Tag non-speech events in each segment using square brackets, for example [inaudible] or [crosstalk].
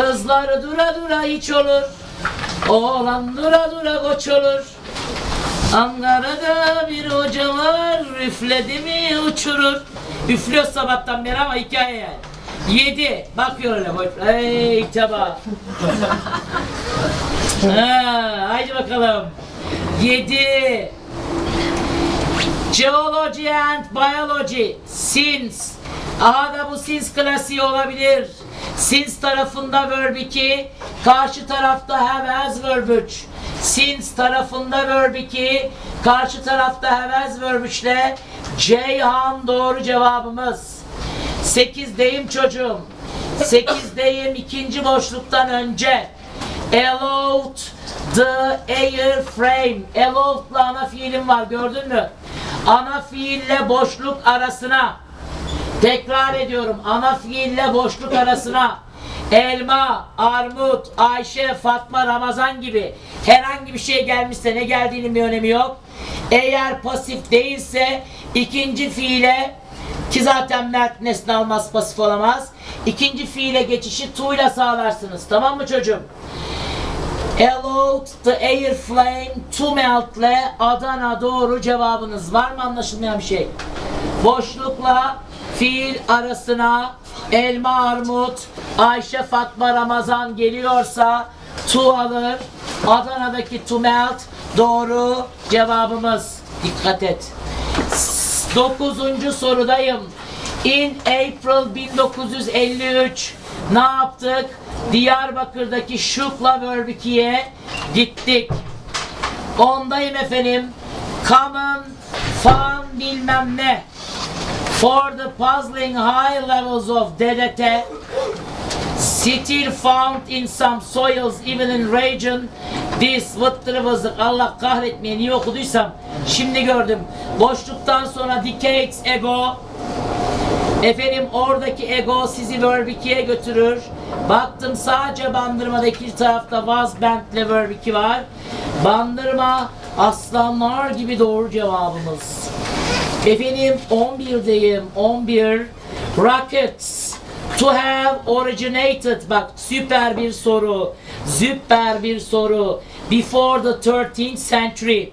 Kızlar dura dura hiç olur. Oğlan dura dura koç olur. Ankara'da bir hoca var, üfledi mi uçurur. Üflüyor sabahtan beri ama hikaye. Yedi. Bakıyor öyle. boy- Ey taba. ha, haydi bakalım. Yedi. Geology and Biology. Since. Aha da bu since klasiği olabilir. Since tarafında verb 2, karşı tarafta have as verb 3. Since tarafında verb 2, karşı tarafta have as verb 3 ile Ceyhan doğru cevabımız. 8'deyim çocuğum. 8'deyim ikinci boşluktan önce. Allowed the airframe. Allowed'la ana fiilim var gördün mü? Ana fiille boşluk arasına. Tekrar ediyorum. Ana fiille boşluk arasına. Elma, armut, Ayşe, Fatma, Ramazan gibi herhangi bir şey gelmişse ne geldiğinin bir önemi yok. Eğer pasif değilse ikinci fiile ki zaten Mert nesne almaz pasif olamaz. İkinci fiile geçişi ile sağlarsınız. Tamam mı çocuğum? Allowed the air flame to melt ile Adana doğru cevabınız. Var mı anlaşılmayan bir şey? Boşlukla fiil arasına elma armut Ayşe Fatma Ramazan geliyorsa to alır. Adana'daki to melt doğru cevabımız. Dikkat et. Dokuzuncu sorudayım. In April 1953 ne yaptık? Diyarbakır'daki Şukla 2'ye gittik. Ondayım efendim. Common, fun bilmem ne. For the puzzling high levels of DDT, still found in some soils even in region this vıttırı vızık Allah kahretmeye niye okuduysam şimdi gördüm. Boşluktan sonra decades ago efendim oradaki ego sizi verb 2'ye götürür. Baktım sadece bandırmada iki tarafta was band ile verb 2 var. Bandırma aslanlar gibi doğru cevabımız Efendim 11'deyim. 11. Rockets. To have originated. Bak süper bir soru. Süper bir soru. Before the 13th century.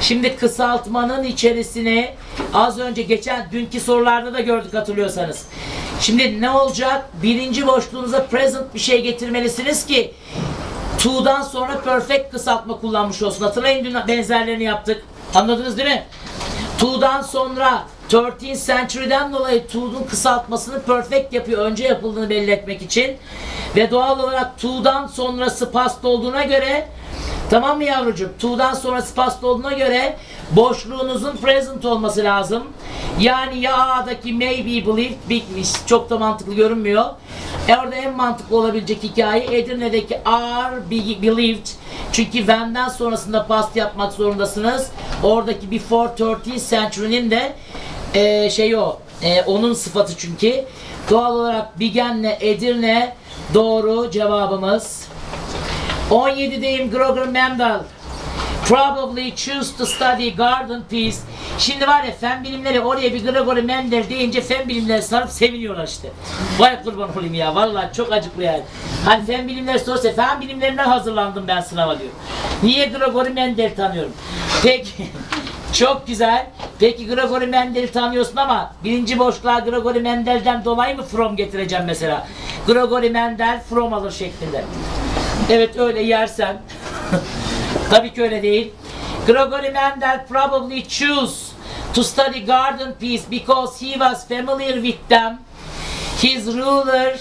Şimdi kısaltmanın içerisine az önce geçen dünkü sorularda da gördük hatırlıyorsanız. Şimdi ne olacak? Birinci boşluğunuza present bir şey getirmelisiniz ki to'dan sonra perfect kısaltma kullanmış olsun. Hatırlayın dün benzerlerini yaptık. Anladınız değil mi? To'dan sonra 13th century'den dolayı to'nun kısaltmasını perfect yapıyor. Önce yapıldığını belli etmek için. Ve doğal olarak to'dan sonrası past olduğuna göre Tamam mı yavrucuğum? To'dan sonrası past olduğuna göre boşluğunuzun present olması lazım. Yani ya A'daki may be believed bitmiş. Çok da mantıklı görünmüyor. E orada en mantıklı olabilecek hikaye Edirne'deki be believed. Çünkü when'den sonrasında past yapmak zorundasınız. Oradaki before 13th century'nin de e, şey o. e, onun sıfatı çünkü. Doğal olarak Bigen'le Edirne doğru cevabımız. 17'deyim Gregor Mendel. Probably choose to study garden peace. Şimdi var ya fen bilimleri oraya bir Gregory Mendel deyince fen bilimleri sarıp seviniyorlar işte. Vay kurban olayım ya vallahi çok acıklı yani. Hani fen bilimleri sorsa fen bilimlerinden hazırlandım ben sınava diyor. Niye Gregory Mendel tanıyorum? Peki [laughs] çok güzel. Peki Gregory Mendel'i tanıyorsun ama birinci boşluğa Gregory Mendel'den dolayı mı from getireceğim mesela? Gregory Mendel from alır şeklinde. Evet öyle yersen. [laughs] Tabii ki öyle değil. Gregory Mendel probably choose to study garden peace because he was familiar with them. His ruler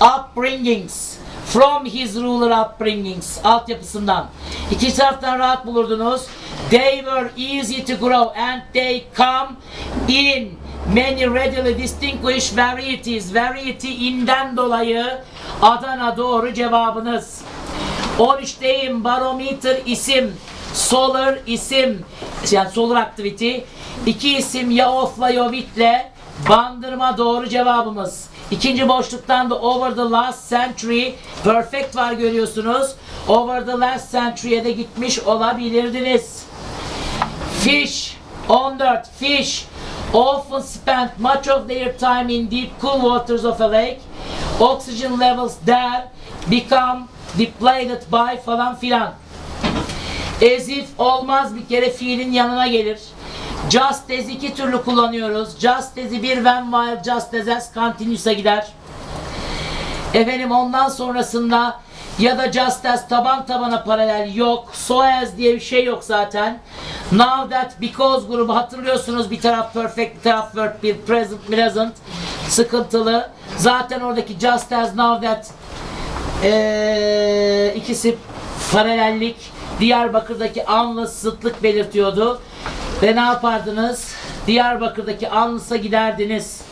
upbringings. From his ruler upbringings. Altyapısından. İki taraftan rahat bulurdunuz. They were easy to grow and they come in many readily distinguished varieties. Variety inden dolayı Adana doğru cevabınız. 13'teyim barometer isim, solar isim, yani solar activity. İki isim ya ofla ya witle, bandırma doğru cevabımız. İkinci boşluktan da over the last century perfect var görüyorsunuz. Over the last century'e de gitmiş olabilirdiniz. Fish 14 fish often spend much of their time in deep cool waters of a lake. Oxygen levels there become, depleted by falan filan. As if olmaz bir kere fiilin yanına gelir. Just as iki türlü kullanıyoruz. Just as'i bir when while just as as continuous'a gider. Efendim ondan sonrasında ya da just as taban tabana paralel yok. So as diye bir şey yok zaten. Now that because grubu hatırlıyorsunuz bir taraf perfect bir taraf verb bir present present sıkıntılı. Zaten oradaki just as now that ee, ikisi paralellik. Diyarbakır'daki anlı sıtlık belirtiyordu. Ve ne yapardınız? Diyarbakır'daki anlısa giderdiniz.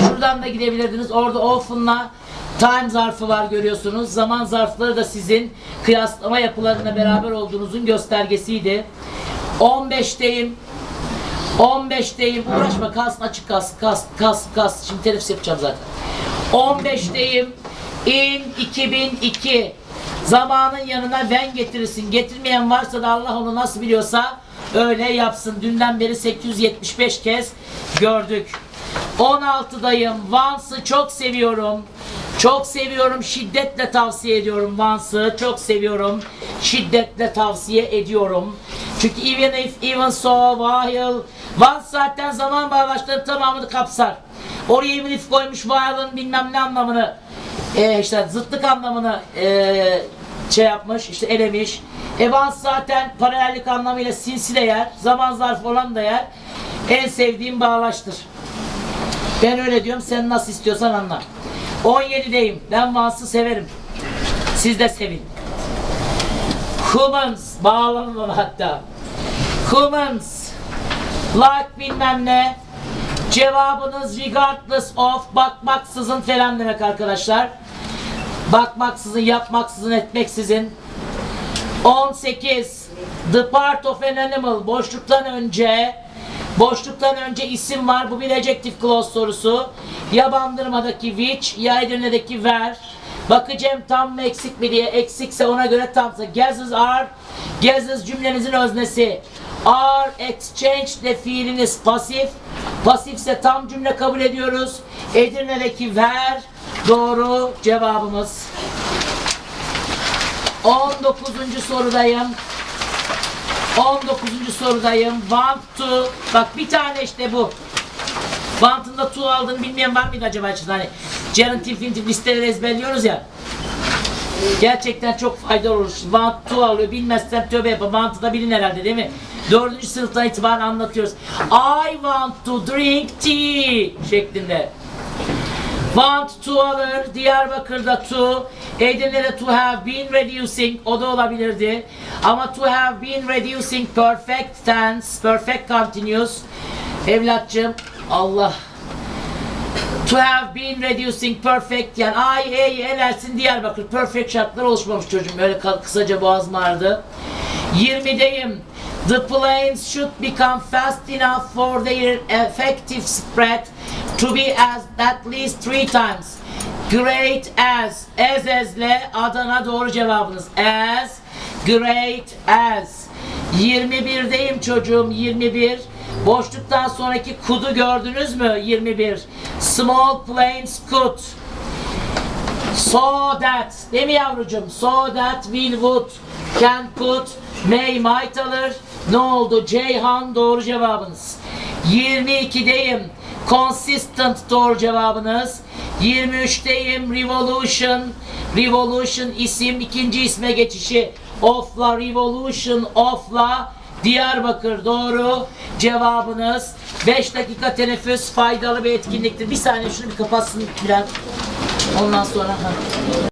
Şuradan da gidebilirdiniz. Orada often'la time zarfı var görüyorsunuz. Zaman zarfları da sizin kıyaslama yapılarında beraber olduğunuzun göstergesiydi. 15'teyim. 15'teyim. Uğraşma kalsın açık kalsın. Kalsın kalsın kalsın. Şimdi telefis yapacağım zaten. 15'teyim. In 2002. Zamanın yanına when getirirsin. Getirmeyen varsa da Allah onu nasıl biliyorsa öyle yapsın. Dünden beri 875 kez gördük. 16'dayım. Vance'ı çok seviyorum. Çok seviyorum. Şiddetle tavsiye ediyorum Vance'ı. Çok seviyorum. Şiddetle tavsiye ediyorum. Çünkü even if, even so, while Vance zaten zaman bağlaçlarının tamamını kapsar. Oraya even if koymuş while'ın bilmem ne anlamını e, işte zıtlık anlamını e, şey yapmış, işte elemiş. Evans zaten paralellik anlamıyla sinsi yer, zaman zarfı olan da yer. En sevdiğim bağlaçtır. Ben öyle diyorum, sen nasıl istiyorsan anla. 17'deyim, ben Vans'ı severim. Siz de sevin. Humans, bağlanın ona hatta. Humans, like bilmem ne, Cevabınız regardless of bakmaksızın falan demek arkadaşlar. Bakmaksızın, yapmaksızın, etmeksizin. 18. The part of an animal. Boşluktan önce Boşluktan önce isim var. Bu bir adjective clause sorusu. Ya bandırmadaki which ya Edirne'deki where. Bakacağım tam mı eksik mi diye. Eksikse ona göre tamsa. Gases are. Gases cümlenizin öznesi. Are exchange de fiiliniz pasif. Pasifse tam cümle kabul ediyoruz. Edirne'deki where doğru cevabımız. 19. sorudayım. 19. sorudayım. Want to. Bak bir tane işte bu. Want'ın da to aldığını bilmeyen var mıydı acaba? Hani geruntive infinitive listeleri ezberliyoruz ya. Gerçekten çok faydalı olur. Want to alıyor. Bilmezsen tövbe yapma. Want'ı da bilin herhalde değil mi? Dördüncü sınıftan itibaren anlatıyoruz. I want to drink tea şeklinde. Want to alır, Diyarbakır'da to, Edirne'de to have been reducing, o da olabilirdi. Ama to have been reducing perfect tense, perfect continuous. Evlatçım, Allah. To have been reducing perfect, yani ay, ey, elersin Diyarbakır. Perfect şartlar oluşmamış çocuğum. Öyle ka- kısaca boğazım ağrıdı. 20'deyim. The planes should become fast enough for their effective spread to be as at least three times. Great as. As as'le Adana doğru cevabınız. As. Great as. 21'deyim çocuğum 21. Boşluktan sonraki could'u gördünüz mü? 21. Small planes could. So that, değil mi yavrucuğum? So that will would can put may might alır. Ne oldu? Ceyhan doğru cevabınız. 22'deyim. Consistent doğru cevabınız. 23'teyim. Revolution. Revolution isim ikinci isme geçişi. Of'la revolution of'la Diyarbakır doğru cevabınız. 5 dakika teneffüs faydalı bir etkinliktir. Bir saniye şunu bir kapatsın Bilal. Ondan sonra.